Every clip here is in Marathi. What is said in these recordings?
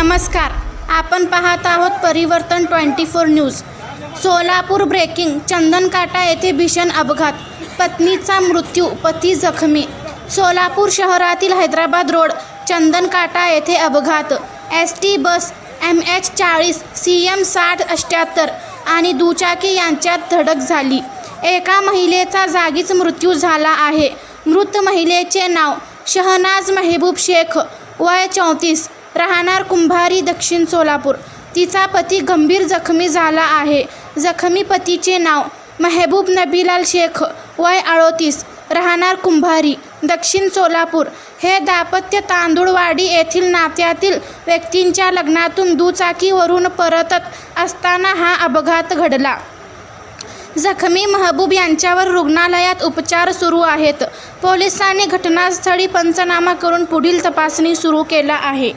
नमस्कार. आपण पाहत आहोत Parivartan twenty four news. Solapur breaking Chandankata येथे भीषण अपघात. पत्नीचा मृत्यू पती जखमी. सोलापूर शहरातील हैदराबाद रोड चंदनकाटा येथे अपघात. S T bus M H चाळीस सी एम साठ अठ्ठ्याहत्तर आणि दुचाकी यांच्यात धडक झाली. एका महिलेचा जागीच मृत्यू झाला आहे. मृत महिलेचे नाव शहनाज मेहबूब शेख वय चौतीस. राहणार कुंभारी दक्षिण सोलापूर. तिचा पती गंभीर जखमी झाला आहे. जखमी पतीचे नाव मेहबूब नबीलाल शेख वय अडोतीस. राहणार कुंभारी दक्षिण सोलापूर. हे दाम्पत्य तांदूळवाडी येथील नात्यातील व्यक्तींच्या लग्नातून दुचाकीवरून परतत असताना हा अपघात घडला. जखमी महबूब यांच्यावर रुग्णालयात उपचार सुरू आहेत. पोलिसांनी घटनास्थळी पंचनामा करून पुढील तपासणी सुरू केला आहे.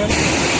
Thank.